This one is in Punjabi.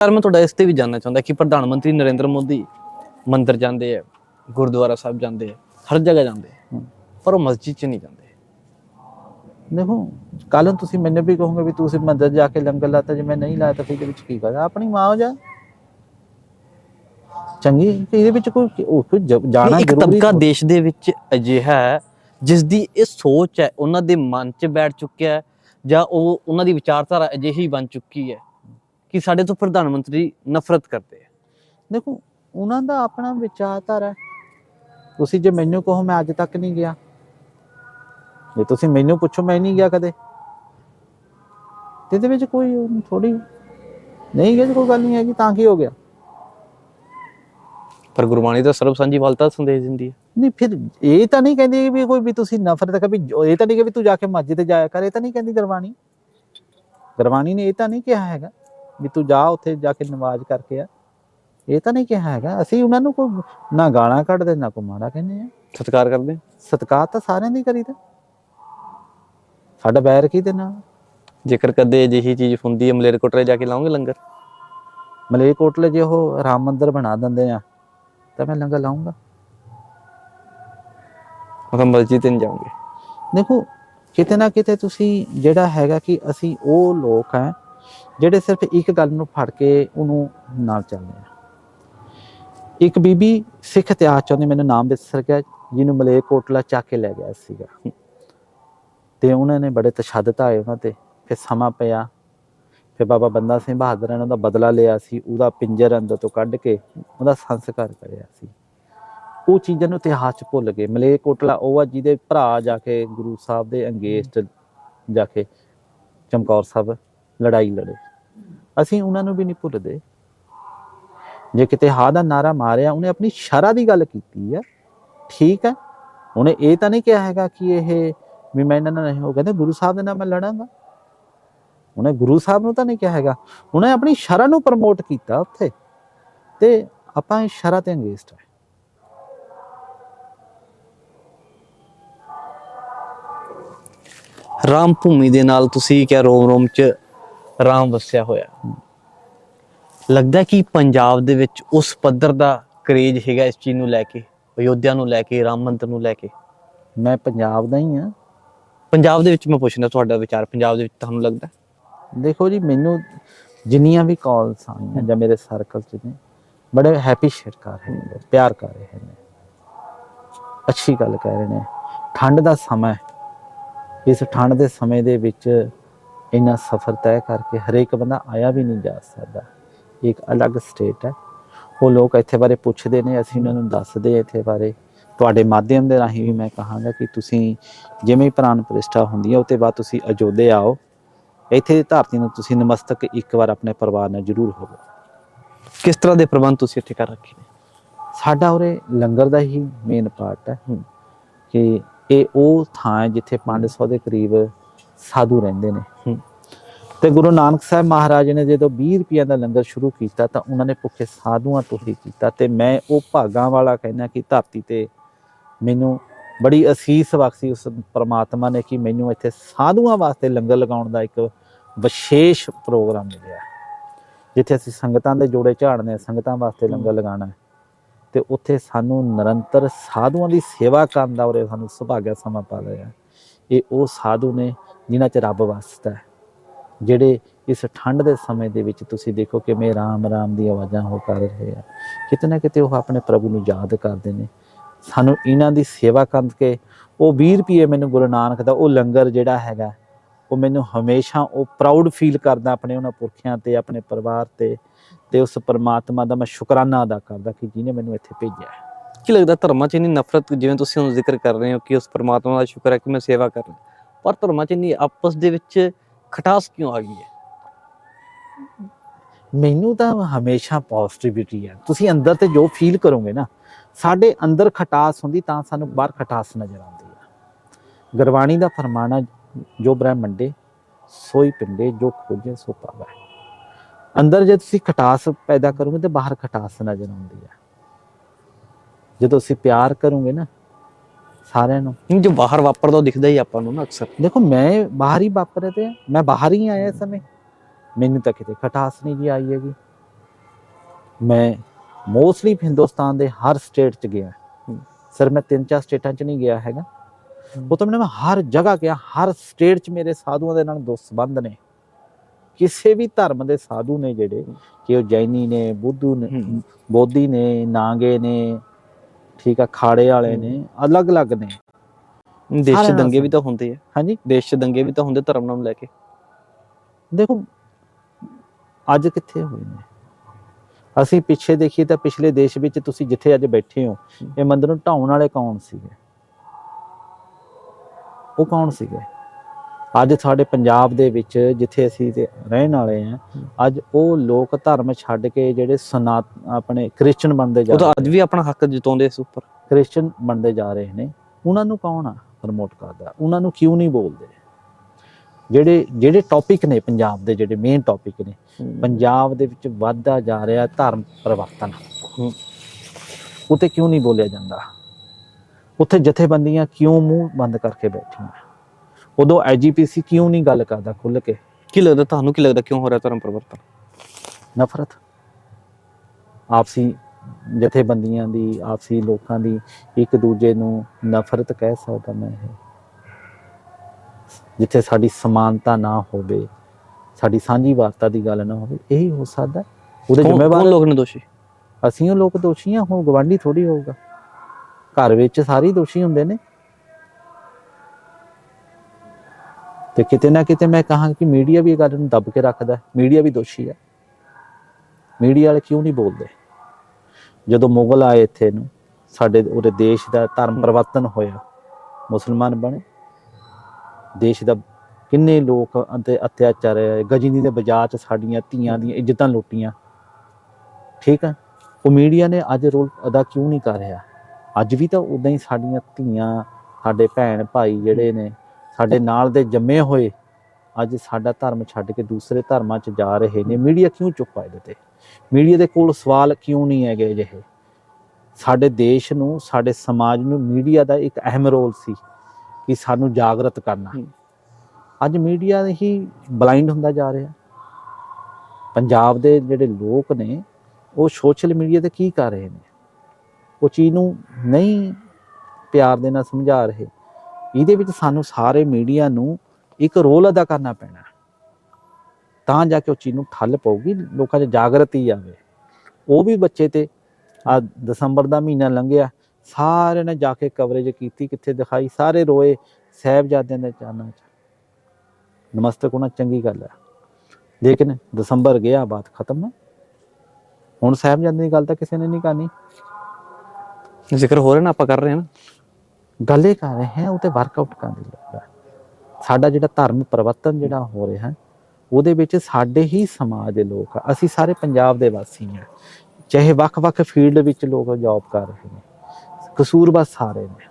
ਸਰ ਮੈਂ ਤੁਹਾਡਾ ਇਸ ਤੇ ਵੀ ਜਾਨਣਾ ਚਾਹੁੰਦਾ ਕਿ ਪ੍ਰਧਾਨ ਮੰਤਰੀ ਨਰਿੰਦਰ ਮੋਦੀ ਮੰਦਿਰ ਜਾਂਦੇ ਆ ਗੁਰਦੁਆਰਾ ਸਾਹਿਬ ਜਾਂਦੇ ਆ ਹਰ ਜਗ੍ਹਾ ਜਾਂਦੇ ਆ। ਪਰ ਉਹ ਮਸਜਿਦ 'ਚ ਨਹੀਂ ਜਾਂਦੇ। ਦੇਖੋ ਕੱਲ ਤੁਸੀਂ ਮੈਨੂੰ ਵੀ ਕਹੋਗੇ ਵੀ ਤੁਸੀਂ ਮੰਦਰ ਜਾ ਕੇ ਲੰਗਰ ਲਾਤਾ ਜੇ ਮੈਂ ਨਹੀਂ ਲਾਇਆ ਤਾਂ ਫਿਰ ਇਹਦੇ ਵਿੱਚ ਕੀ ਫਾਇਦਾ? ਆਪਣੀ ਮਾਂ ਹੋ ਜਾ। ਚੰਗੀ ਇਹਦੇ ਵਿੱਚ ਕੋਈ ਉਹ ਜਾਣਾ ਇੱਕ ਜ਼ਰੂਰੀ ਤਬਕਾ ਦੇਸ਼ ਦੇ ਵਿੱਚ ਅਜਿਹਾ ਹੈ ਜਿਸ ਦੀ ਇਹ ਸੋਚ ਹੈ ਉਹਨਾਂ ਦੇ ਮਨ 'ਚ ਬੈਠ ਚੁੱਕਿਆ ਹੈ ਜਾਂ ਉਹ ਉਹਨਾਂ ਦੀ ਵਿਚਾਰਧਾਰਾ ਅਜਿਹੀ ਬਣ ਚੁੱਕੀ ਹੈ ਕਿ ਸਾਡੇ ਤੋਂ ਪ੍ਰਧਾਨ ਮੰਤਰੀ ਨਫ਼ਰਤ ਕਰਦੇ ਆ। ਦੇਖੋ ਉਹਨਾਂ ਦਾ ਆਪਣਾ ਵਿਚਾਰਧਾਰਾ ਹੈ। ਤੁਸੀਂ ਜੇ ਮੈਨੂੰ ਕਹੋ ਮੈਂ ਅੱਜ ਤੱਕ ਨਹੀਂ ਗਿਆ। ਜੇ ਤੁਸੀਂ ਮੈਨੂੰ ਪੁੱਛੋ ਮੈਂ ਨਹੀਂ ਗਿਆ ਕਦੇ। ਤੇ ਇਹਦੇ ਵਿੱਚ ਕੋਈ ਥੋੜੀ ਨਹੀਂ ਗਿਆ ਕੋਈ ਗੱਲ ਨਹੀਂ ਹੈਗੀ ਤਾਂ ਕੀ ਹੋ ਗਿਆ? ਪਰ ਗੁਰਬਾਣੀ ਤਾਂ ਸਰਬ ਸਾਂਝੀ ਵਾਲਤਾ ਸੰਦੇਸ਼ ਦਿੰਦੀ ਹੈ। ਨਹੀਂ ਫਿਰ ਇਹ ਤਾਂ ਨਹੀਂ ਕਹਿੰਦੀ ਵੀ ਕੋਈ ਵੀ ਤੁਸੀਂ ਨਫ਼ਰਤ ਕਰ ਵੀ ਜੋ- ਇਹ ਤਾਂ ਨਹੀਂ ਕਿ ਵੀ ਤੂੰ ਜਾ ਕੇ ਮਸਜਿਦ ਤੇ ਜਾਇਆ ਕਰ ਇਹ ਤਾਂ ਨਹੀਂ ਕਹਿੰਦੀ ਗੁਰਬਾਣੀ ਗੁਰਬਾਣੀ ਨੇ ਇਹ ਤਾਂ ਨਹੀਂ ਕਿਹਾ ਹੈਗਾ। ਵੀ ਤੂੰ ਜਾ ਉੱਥੇ ਜਾ ਕੇ ਨਮਾਜ਼ ਕਰਕੇ ਆ। ਇਹ ਤਾਂ ਨਹੀਂ ਕਿਹਾ ਹੈਗਾ। ਅਸੀਂ ਉਹਨਾਂ ਨੂੰ ਕੋਈ ਨਾ ਗਾਲਾਂ ਕੱਢਦੇ ਨਾ ਕੋਈ ਮਾੜਾ ਕਹਿੰਦੇ ਆ। ਸਤਿਕਾਰ ਕਰਦੇ। ਸਤਿਕਾਰ ਤਾਂ ਸਾਰਿਆਂ ਦੀ ਕਰੀਦਾ। ਸਾਡਾ ਬੈਰ ਕੀ ਦੇ ਨਾਲ ਜੇਕਰ ਕਦੇ ਅਜਿਹੀ ਚੀਜ਼ ਹੁੰਦੀ ਹੈ ਮਲੇਰਕੋਟਲੇ ਜਾ ਕੇ ਲਾਉਂਗੇ ਲੰਗਰ? ਮਲੇਰਕੋਟਲੇ ਜੇ ਉਹ ਰਾਮ ਮੰਦਿਰ ਬਣਾ ਦਿੰਦੇ ਆ ਤਾਂ ਮੈਂ ਲੰਗਰ ਲਾਉਂਗਾ। ਮਤਲਬ ਮਸਜਿਦ ਤੇ ਨਹੀਂ ਜਾਓਗੇ? ਦੇਖੋ ਕਿਤੇ ਨਾ ਕਿਤੇ ਤੁਸੀਂ ਜਿਹੜਾ ਹੈਗਾ ਕਿ ਅਸੀਂ ਉਹ ਲੋਕ ਆ ਜਿਹੜੇ ਸਿਰਫ ਇੱਕ ਗੱਲ ਨੂੰ ਫੜ ਕੇ ਉਹਨੂੰ ਨਾਲ ਚੱਲਦੇ ਆ। ਇੱਕ ਬੀਬੀ ਸਿੱਖ ਇਤਿਹਾਸ ਚੋਂ ਮੈਨੂੰ ਨਾਮ ਵਿਸਰ ਗਿਆ, ਜਿਹਨੂੰ ਮਲੇਰਕੋਟਲਾ ਚੱਕ ਕੇ ਲੈ ਗਿਆ ਸੀਗਾ। ਤੇ ਉਹਨਾਂ ਨੇ ਬੜੇ ਤਸ਼ੱਦਦ ਆਏ ਉਹਨਾਂ ਤੇ। ਫਿਰ ਸਮਾਂ ਪਿਆ, ਫਿਰ ਬਾਬਾ ਬੰਦਾ ਸਿੰਘ ਬਹਾਦਰ ਨੇ ਉਹਦਾ ਬਦਲਾ ਲਿਆ ਸੀ, ਉਹਦਾ ਪਿੰਜਰ ਅੰਦਰ ਤੋਂ ਕੱਢ ਕੇ ਉਹਦਾ ਸੰਸਕਾਰ ਕਰਿਆ ਸੀ। ਉਹ ਚੀਜ਼ਾਂ ਨੂੰ ਇਤਿਹਾਸ ਚ ਭੁੱਲ ਗਏ। ਮਲੇਰਕੋਟਲਾ ਉਹ ਆ ਜਿਹਦੇ ਭਰਾ ਜਾ ਕੇ ਗੁਰੂ ਸਾਹਿਬ ਦੇ ਅੰਗੇਸਟ ਜਾ ਕੇ ਚਮਕੌਰ ਸਾਹਿਬ ਲੜਾਈ ਲੜੇ। ਅਸੀਂ ਉਹਨਾਂ ਨੂੰ ਵੀ ਨਹੀਂ ਭੁੱਲਦੇ। ਜੇ ਕਿਤੇ ਹਾ ਦਾ ਨਾਰਾ ਮਾਰਿਆ, ਉਹਨੇ ਆਪਣੀ ਸ਼ਰਾ ਦੀ ਗੱਲ ਕੀਤੀ ਹੈ ਠੀਕ ਹੈ ਉਹਨੇ ਇਹ ਤਾਂ ਨਹੀਂ ਕਿਹਾ ਹੈਗਾ ਕਿ ਇਹ ਵੀ ਮੈਂ ਇਹਨਾਂ ਨਾਲ ਨਹੀਂ ਉਹ ਕਹਿੰਦੇ ਗੁਰੂ ਸਾਹਿਬ ਦੇ ਨਾਲ ਮੈਂ ਲੜਾਂਗਾ। ਉਹਨੇ ਗੁਰੂ ਸਾਹਿਬ ਨੂੰ ਤਾਂ ਨਹੀਂ ਕਿਹਾ ਹੈਗਾ। ਉਹਨੇ ਆਪਣੀ ਸ਼ਰਾ ਨੂੰ ਪ੍ਰਮੋਟ ਕੀਤਾ ਉੱਥੇ। ਤੇ ਆਪਾਂ ਸ਼ਰਾ ਤੇ ਅੰਗੇਸਟ ਹੈ ਰਾਮ ਭੂਮੀ ਦੇ ਨਾਲ ਤੁਸੀਂ ਕਿਆ ਰੋਮ ਰੋਮ ਚ ਰਾਮ ਵਸਿਆ ਹੋਇਆ। ਲੱਗਦਾ ਕਿ ਪੰਜਾਬ ਦੇ ਵਿੱਚ ਉਸ ਪੱਧਰ ਦਾ ਕਰੇਜ ਹੈਗਾ ਇਸ ਚੀਜ਼ ਨੂੰ ਲੈ ਕੇ ਅਯੋਧਿਆ ਨੂੰ ਲੈ ਕੇ ਰਾਮ ਮੰਦਰ ਨੂੰ ਲੈ ਕੇ। ਮੈਂ ਪੰਜਾਬ ਦਾ ਹੀ ਆ। ਪੰਜਾਬ ਦੇ ਵਿੱਚ ਮੈਂ ਪੁੱਛਣਾ ਤੁਹਾਡਾ ਵਿਚਾਰ ਪੰਜਾਬ ਦੇ ਵਿੱਚ ਤੁਹਾਨੂੰ ਲੱਗਦਾ? ਦੇਖੋ ਜੀ ਮੈਨੂੰ ਜਿੰਨੀਆਂ ਵੀ ਕਾਲਸ ਆਈਆਂ ਜਾਂ ਮੇਰੇ ਸਰਕਲ ਚ ਨੇ ਬੜੇ ਹੈਪੀ ਸ਼ੇਅਰ ਕਰ ਰਹੇ ਨੇ ਪਿਆਰ ਕਰ ਰਹੇ ਨੇ। ਅੱਛੀ ਗੱਲ ਕਹਿ ਰਹੇ ਨੇ। ਠੰਡ ਦਾ ਸਮਾਂ। ਇਸ ਠੰਡ ਦੇ ਸਮੇਂ ਦੇ ਵਿੱਚ ਇੰਨਾ ਸਫ਼ਰ ਤੈਅ ਕਰਕੇ ਹਰੇਕ ਬੰਦਾ ਆਇਆ ਵੀ ਨਹੀਂ ਜਾ ਸਕਦਾ। ਇੱਕ ਅਲੱਗ ਸਟੇਟ ਹੈ। ਉਹ ਲੋਕ ਇੱਥੇ ਬਾਰੇ ਪੁੱਛਦੇ ਨੇ ਅਸੀਂ ਉਹਨਾਂ ਨੂੰ ਦੱਸਦੇ ਇੱਥੇ ਬਾਰੇ। ਤੁਹਾਡੇ ਮਾਧਿਅਮ ਦੇ ਰਾਹੀਂ ਵੀ ਮੈਂ ਕਹਾਂਗਾ ਕਿ ਤੁਸੀਂ ਜਿਵੇਂ ਹੀ ਪ੍ਰਾਨ ਪ੍ਰਤਿਸ਼ਠਾ ਹੁੰਦੀ ਹੈ ਉਹ ਤੋਂ ਬਾਅਦ ਤੁਸੀਂ ਅਯੋਧਿਆ ਆਓ। ਇੱਥੇ ਦੀ ਧਰਤੀ ਨੂੰ ਤੁਸੀਂ ਨਮਸਤਕ ਇੱਕ ਵਾਰ ਆਪਣੇ ਪਰਿਵਾਰ ਨਾਲ ਜ਼ਰੂਰ ਹੋਵੋ। ਕਿਸ ਤਰ੍ਹਾਂ ਦੇ ਪ੍ਰਬੰਧ ਤੁਸੀਂ ਇੱਥੇ ਕਰ ਰੱਖੇ ਨੇ? ਸਾਡਾ ਉਰੇ ਲੰਗਰ ਦਾ ਹੀ ਮੇਨ ਪਾਰਟ ਹੈ। ਕਿ ਇਹ ਉਹ ਥਾਂ ਹੈ ਜਿੱਥੇ 500 ਦੇ ਕਰੀਬ ਸਾਧੂ ਰਹਿੰਦੇ ਨੇ। ਤੇ ਗੁਰੂ ਨਾਨਕ ਸਾਹਿਬ ਮਹਾਰਾਜ ਨੇ ਜਦੋਂ 20 ਰੁਪਈਆ ਦਾ ਲੰਗਰ ਸ਼ੁਰੂ ਕੀਤਾ ਤਾਂ ਉਹਨਾਂ ਨੇ ਭੁੱਖੇ ਸਾਧੂਆਂ ਤੋਂ ਹੀ ਕੀਤਾ ਤੇ ਮੈਂ ਉਹ ਭਾਗਾਂ ਵਾਲਾ ਕਹਿੰਦਾ ਕਿ ਧਰਤੀ ਤੇ ਮੈਨੂੰ ਬੜੀ ਅਸੀਸ ਬਖਸ਼ੀ ਉਸ ਪ੍ਰਮਾਤਮਾ ਨੇ ਕਿ ਮੈਨੂੰ ਇੱਥੇ ਸਾਧੂਆਂ ਵਾਸਤੇ ਲੰਗਰ ਲਗਾਉਣ ਦਾ ਇੱਕ ਵਿਸ਼ੇਸ਼ ਪ੍ਰੋਗਰਾਮ ਮਿਲਿਆ। ਜਿੱਥੇ ਅਸੀਂ ਸੰਗਤਾਂ ਦੇ ਜੋੜੇ ਝਾੜਨੇ ਸੰਗਤਾਂ ਵਾਸਤੇ ਲੰਗਰ ਲਗਾਉਣਾ ਹੈ। ਤੇ ਉੱਥੇ ਸਾਨੂੰ ਨਿਰੰਤਰ ਸਾਧੂਆਂ ਦੀ ਸੇਵਾ ਕਰਨ ਦਾ ਉਰੇ ਸਾਨੂੰ ਸੁਭਾਗਿਆ ਸਮਾਂ ਪਾ ਲਿਆ। ਇਹ ਉਹ ਸਾਧੂ ਨੇ ਜਿਨ੍ਹਾਂ 'ਚ ਰੱਬ ਵਸਦਾ ਹੈ, ਜਿਹੜੇ ਇਸ ਠੰਡ ਦੇ ਸਮੇਂ ਦੇ ਵਿੱਚ ਤੁਸੀਂ ਦੇਖੋ ਕਿ ਮੈਂ ਰਾਮ ਰਾਮ ਦੀ ਆਵਾਜ਼ਾਂ ਹੋ ਕਰ ਰਹੇ ਆ। ਕਿਤੇ ਨਾ ਕਿਤੇ ਉਹ ਆਪਣੇ ਪ੍ਰਭੂ ਨੂੰ ਯਾਦ ਕਰਦੇ ਨੇ। ਸਾਨੂੰ ਇਹਨਾਂ ਦੀ ਸੇਵਾ ਕਰਕੇ ਉਹ 20 ਰੁਪਏ ਮੈਨੂੰ ਗੁਰੂ ਨਾਨਕ ਦਾ ਉਹ ਲੰਗਰ ਜਿਹੜਾ ਹੈਗਾ, ਉਹ ਮੈਨੂੰ ਹਮੇਸ਼ਾ ਉਹ ਪ੍ਰਾਊਡ ਫੀਲ ਕਰਦਾ ਆਪਣੇ ਉਹਨਾਂ ਪੁਰਖਿਆਂ ਤੇ, ਆਪਣੇ ਪਰਿਵਾਰ ਤੇ ਤੇ ਉਸ ਪਰਮਾਤਮਾ ਦਾ ਮੈਂ ਸ਼ੁਕਰਾਨਾ ਅਦਾ ਕਰਦਾ ਕਿ ਜਿਹਨੇ ਮੈਨੂੰ ਇੱਥੇ ਭੇਜਿਆ ਕੀ ਲੱਗਦਾ ਧਰਮਾਂ 'ਚ ਇੰਨੀ ਨਫ਼ਰਤ ਜਿਵੇਂ ਤੁਸੀਂ ਹੁਣ ਜ਼ਿਕਰ ਕਰ ਰਹੇ ਹੋ ਕਿ ਉਸ ਪਰਮਾਤਮਾ ਦਾ ਸ਼ੁਕਰ ਹੈ ਕਿ ਮੈਂ ਸੇਵਾ ਕਰ ਰਿਹਾ। ਪਰ ਧਰਮਾਂ 'ਚ ਇੰਨੀ ਆਪਸ ਦੇ ਵਿੱਚ ਖਟਾਸ ਕਿਉਂ ਆ ਗਈ ਹੈ? ਮੈਨੂੰ ਤਾਂ ਹਮੇਸ਼ਾ ਪੋਜ਼ਿਟਿਵਿਟੀ ਹੈ ਤੁਸੀਂ ਅੰਦਰ ਤੇ ਜੋ ਫੀਲ ਕਰੋਗੇ ਨਾ, ਸਾਡੇ ਅੰਦਰ ਖਟਾਸ ਹੁੰਦੀ ਤਾਂ ਸਾਨੂੰ ਬਾਹਰ ਖਟਾਸ ਨਜ਼ਰ ਆਉਂਦੀ ਹੈ। ਗੁਰਬਾਣੀ ਦਾ ਫਰਮਾਨਾ ਜੋ ਬ੍ਰਹਮੰਡੇ, ਸੋਈ ਪਿੰਡੇ, ਜੋ ਖੋਜੇ ਸੋ ਪਾਵੇ। ਅੰਦਰ ਜੇ ਤੁਸੀਂ ਖਟਾਸ ਪੈਦਾ ਕਰੋਗੇ ਤੇ ਬਾਹਰ ਖਟਾਸ ਨਜ਼ਰ ਆਉਂਦੀ ਹੈ। ਜਦੋਂ ਅਸੀਂ ਪਿਆਰ ਕਰੋਗੇ ਨਾ ਸਾਰਿਆਂ ਨੂੰ। ਨਹੀਂ, ਜੋ ਬਾਹਰ ਵਾਪਰਦਾ ਉਹ ਦਿਖਦਾ ਹੀ ਆਪਾਂ ਨੂੰ ਨਾ ਅਕਸਰ। ਦੇਖੋ ਮੈਂ ਬਾਹਰ ਹੀ ਵਾਪਰੇ ਤੇ ਮੈਂ ਬਾਹਰ ਹੀ ਆਇਆ ਇਸ ਸਮੇਂ। ਮੈਨੂੰ ਤਾਂ ਕਿਤੇ ਖਟਾਸ ਨਹੀਂ ਜੀ ਆਈ ਹੈਗੀ। ਮੈਂ ਮੋਸਟਲੀ ਹਿੰਦੁਸਤਾਨ ਦੇ ਹਰ ਸਟੇਟ 'ਚ ਗਿਆ। ਸਰ ਮੈਂ ਤਿੰਨ ਚਾਰ ਸਟੇਟਾਂ 'ਚ ਨਹੀਂ ਗਿਆ ਹੈਗਾ। ਉਹ ਤਾਂ ਮੈਂ ਹਰ ਜਗ੍ਹਾ ਗਿਆ। ਹਰ ਸਟੇਟ 'ਚ ਮੇਰੇ ਸਾਧੂਆਂ ਦੇ ਨਾਲ ਦੋਸਤ ਸੰਬੰਧ ਨੇ। ਕਿਸੇ ਵੀ ਧਰਮ ਦੇ ਸਾਧੂ ਨੇ ਜਿਹੜੇ ਕਿ ਉਹ ਜੈਨੀ ਨੇ ਬੁੱਧੂ ਨੇ। ਬੋਧੀ ਨੇ ਨਾਗੇ ਨੇ ਠੀਕ ਆ ਖਾੜੇ ਵਾਲੇ ਨੇ ਅਲੱਗ-ਅਲੱਗ ਨੇ। ਦੇਸ਼ 'ਚ ਨਾਲ ਦੰਗੇ ਵੀ ਤਾਂ ਹੁੰਦੇ ਆ। ਹਾਂਜੀ ਦੇਸ਼ 'ਚ ਦੰਗੇ ਵੀ ਤਾਂ ਹੁੰਦੇ ਧਰਮ ਨੂੰ ਲੈ ਕੇ। ਦੇਖੋ ਅੱਜ ਕਿੱਥੇ ਹੋਏ ਨੇ? ਅਸੀਂ ਪਿੱਛੇ ਦੇਖੀਏ ਤਾਂ ਪਿਛਲੇ ਦੇਸ਼ ਵਿੱਚ ਤੁਸੀਂ ਜਿੱਥੇ ਅੱਜ ਬੈਠੇ ਹੋ ਇਹ ਮੰਦਿਰ ਨੂੰ ਢਾਉਣ ਵਾਲੇ ਕੌਣ ਸੀਗੇ? ਉਹ ਕੌਣ ਸੀਗੇ? ਅੱਜ ਸਾਡੇ ਪੰਜਾਬ ਦੇ ਵਿੱਚ ਜਿੱਥੇ ਅਸੀਂ ਰਹਿਣ ਵਾਲੇ ਆ ਅੱਜ ਉਹ ਲੋਕ ਧਰਮ ਛੱਡ ਕੇ ਜਿਹੜੇ ਸਨਾਤ ਆਪਣੇ ਕ੍ਰਿਸਚੀਅਨ ਬਣਦੇ ਜਾ ਉਹ ਤਾਂ ਰਹੇ ਅੱਜ ਵੀ ਆਪਣਾ ਹੱਕ ਜਤਾਉਂਦੇ ਇਸ ਉੱਪਰ। ਕ੍ਰਿਸਚੀਅਨ ਬਣਦੇ ਜਾ ਰਹੇ ਨੇ। ਉਹਨਾਂ ਨੂੰ ਕੌਣ ਆ ਪ੍ਰਮੋਟ ਕਰਦਾ? ਉਹਨਾਂ ਨੂੰ ਕਿਉਂ ਨਹੀਂ ਬੋਲਦੇ? ਜਿਹੜੇ ਜਿਹੜੇ ਟੌਪਿਕ ਨੇ ਪੰਜਾਬ ਦੇ ਜਿਹੜੇ ਮੇਨ ਟੌਪਿਕ ਨੇ ਪੰਜਾਬ ਦੇ ਵਿੱਚ ਵੱਧਦਾ ਜਾ ਰਿਹਾ ਧਰਮ ਪਰਿਵਰਤਨ। ਉਤੇ ਕਿਉਂ ਨਹੀਂ ਬੋਲਿਆ ਜਾਂਦਾ? ਉੱਥੇ ਜਥੇਬੰਦੀਆਂ ਕਿਉਂ ਮੂੰਹ ਬੰਦ ਕਰਕੇ ਬੈਠੀਆਂ? ਉਦੋਂ ਐਜੀਪੀਸੀ ਕਿਉਂ ਨਹੀਂ ਗੱਲ ਕਰਦਾ ਖੁੱਲ ਕੇ? ਕੀ ਲੱਗਦਾ ਤੁਹਾਨੂੰ ਕੀ ਲੱਗਦਾ ਕਿਉਂ ਹੋ ਰਿਹਾ ਧਰਮ ਪਰਿਵਰਤਨ? ਨਫ਼ਰਤ। ਆਪਸੀ ਜਥੇਬੰਦੀਆਂ ਦੀ ਆਪਸੀ ਲੋਕਾਂ ਦੀ ਇੱਕ ਦੂਜੇ ਨੂੰ ਨਫ਼ਰਤ ਕਹਿ ਸਕਦਾ ਮੈਂ ਇਹ। ਜਿੱਥੇ ਸਾਡੀ ਸਮਾਨਤਾ ਨਾ ਹੋਵੇ ਸਾਡੀ ਸਾਂਝੀ ਵਾਰਤਾ ਦੀ ਗੱਲ ਨਾ ਹੋਵੇ ਇਹੀ ਹੋ ਸਕਦਾ। ਉਹਦੇ ਜ਼ਿੰਮੇਵਾਰ ਲੋਕ ਨੇ ਦੋਸ਼ੀ? ਅਸੀਂ ਉਹ ਲੋਕ ਦੋਸ਼ੀ ਹਾਂ ਹੁਣ ਗਵਾਂਢੀ ਥੋੜੀ ਹੋਊਗਾ। ਘਰ ਵਿੱਚ ਸਾਰੇ ਦੋਸ਼ੀ ਹੁੰਦੇ ਨੇ। ਤੇ ਕਿਤੇ ਨਾ ਕਿਤੇ ਮੈਂ ਕਹਾਂ ਕਿ ਮੀਡੀਆ ਵੀ ਇਹ ਗੱਲ ਨੂੰ ਦੱਬ ਕੇ ਰੱਖਦਾ ਮੀਡੀਆ ਵੀ ਦੋਸ਼ੀ ਹੈ। ਮੀਡੀਆ ਵਾਲੇ ਕਿਉਂ ਨਹੀਂ ਬੋਲਦੇ? ਜਦੋਂ ਮੁਗਲ ਆਏ ਇੱਥੇ ਨੂੰ, ਸਾਡੇ ਉਹਦੇ ਦੇਸ਼ ਦਾ ਧਰਮ ਪਰਿਵਰਤਨ ਹੋਇਆ। ਮੁਸਲਮਾਨ ਬਣੇ। ਦੇਸ਼ ਦਾ ਕਿੰਨੇ ਲੋਕ ਅਤੇ ਅਤਿਆਚਾਰ ਗਜਨੀ ਦੇ ਬਾਜ਼ਾਰ 'ਚ ਸਾਡੀਆਂ ਧੀਆਂ ਦੀਆਂ ਇੱਜ਼ਤਾਂ ਲੁੱਟੀਆਂ। ਠੀਕ ਹੈ? ਉਹ ਮੀਡੀਆ ਨੇ ਅੱਜ ਰੋਲ ਅਦਾ ਕਿਉਂ ਨਹੀਂ ਕਰ ਰਿਹਾ? ਅੱਜ ਵੀ ਤਾਂ ਉਦਾਂ ਹੀ ਸਾਡੀਆਂ ਧੀਆਂ, ਸਾਡੇ ਭੈਣ ਭਾਈ ਜਿਹੜੇ ਨੇ ਸਾਡੇ ਨਾਲ ਦੇ ਜੰਮੇ ਹੋਏ ਅੱਜ ਸਾਡਾ ਧਰਮ ਛੱਡ ਕੇ ਦੂਸਰੇ ਧਰਮਾਂ 'ਚ ਜਾ ਰਹੇ ਨੇ। ਮੀਡੀਆ ਕਿਉਂ ਚੁੱਪ ਆ ਇਹਦੇ ਤੇ? ਮੀਡੀਆ ਦੇ ਕੋਲ ਸਵਾਲ ਕਿਉਂ ਨਹੀਂ ਹੈਗੇ ਅਜਿਹੇ? ਸਾਡੇ ਦੇਸ਼ ਨੂੰ ਸਾਡੇ ਸਮਾਜ ਨੂੰ ਮੀਡੀਆ ਦਾ ਇੱਕ ਅਹਿਮ ਰੋਲ ਸੀ ਕਿ ਸਾਨੂੰ ਜਾਗਰਤ ਕਰਨਾ। ਅੱਜ ਮੀਡੀਆ ਹੀ ਬਲਾਈਂਡ ਹੁੰਦਾ ਜਾ ਰਿਹਾ। ਪੰਜਾਬ ਦੇ ਜਿਹੜੇ ਲੋਕ ਨੇ ਉਹ ਸੋਸ਼ਲ ਮੀਡੀਆ ਤੇ ਕੀ ਕਰ ਰਹੇ ਨੇ? ਉਹ ਚੀਜ਼ ਨੂੰ ਨਹੀਂ ਪਿਆਰ ਦੇ ਨਾਲ ਸਮਝਾ ਰਹੇ। ਇਹਦੇ ਵਿੱਚ ਸਾਨੂੰ ਸਾਰੇ ਮੀਡੀਆ ਨੂੰ ਇੱਕ ਰੋਲ ਅਦਾ ਕਰਨਾ ਪੈਣਾ। ਤਾਂ ਜਾ ਕੇ ਉਹ ਚੀਜ਼ ਨੂੰ ਠੱਲ ਪਊਗੀ, ਲੋਕਾਂ 'ਚ ਜਾਗਰਤੀ ਆਵੇ। ਉਹ ਵੀ ਬੱਚੇ ਤੇ ਆ ਦਸੰਬਰ ਦਾ ਮਹੀਨਾ ਲੰਘਿਆ, ਸਾਰਿਆਂ ਨੇ ਜਾ ਕੇ ਕਵਰੇਜ ਕੀਤੀ, ਕਿੱਥੇ ਦਿਖਾਈ, ਸਾਰੇ ਰੋਏ ਸਾਹਿਬਜ਼ਾਦਿਆਂ ਦੇ ਚਾਨਾਂ 'ਚ। ਨਮਸਤਕ ਹੋਣਾ ਚੰਗੀ ਗੱਲ ਹੈ। ਲੇਕਿਨ ਦਸੰਬਰ ਗਿਆ, ਬਾਤ ਖਤਮ ਹੈ। ਹੁਣ ਸਾਹਿਬਜ਼ਾਦਿਆਂ ਦੀ ਗੱਲ ਤਾਂ ਕਿਸੇ ਨੇ ਨਹੀਂ ਕਰਨੀ। ਜ਼ਿਕਰ ਹੋ ਰਿਹਾ ਨਾ, ਆਪਾਂ ਕਰ ਰਹੇ ਹਾਂ ਨਾ। ਗੱਲ ਕਰ ਰਹੇ ਹਾਂ, ਉਹ ਤੇ ਵਰਕਆਊਟ ਕਰਨ ਦੀ ਲੋੜ ਹੈ ਸਾਡਾ ਜਿਹੜਾ ਧਰਮ ਪਰਿਵਰਤਨ ਜਿਹੜਾ ਹੋ ਰਿਹਾ ਹੈ ਉਹਦੇ ਵਿੱਚ ਸਾਡੇ ਹੀ ਸਮਾਜ ਦੇ ਲੋਕ ਆ। ਅਸੀਂ ਸਾਰੇ ਪੰਜਾਬ ਦੇ ਵਾਸੀ ਹਾਂ ਚਾਹੇ ਵੱਖ-ਵੱਖ ਫੀਲਡ ਵਿੱਚ ਲੋਕ ਜੌਬ ਕਰ ਰਹੇ ਨੇ ਕਸੂਰਬਾਜ਼ ਸਾਰੇ ਨੇ।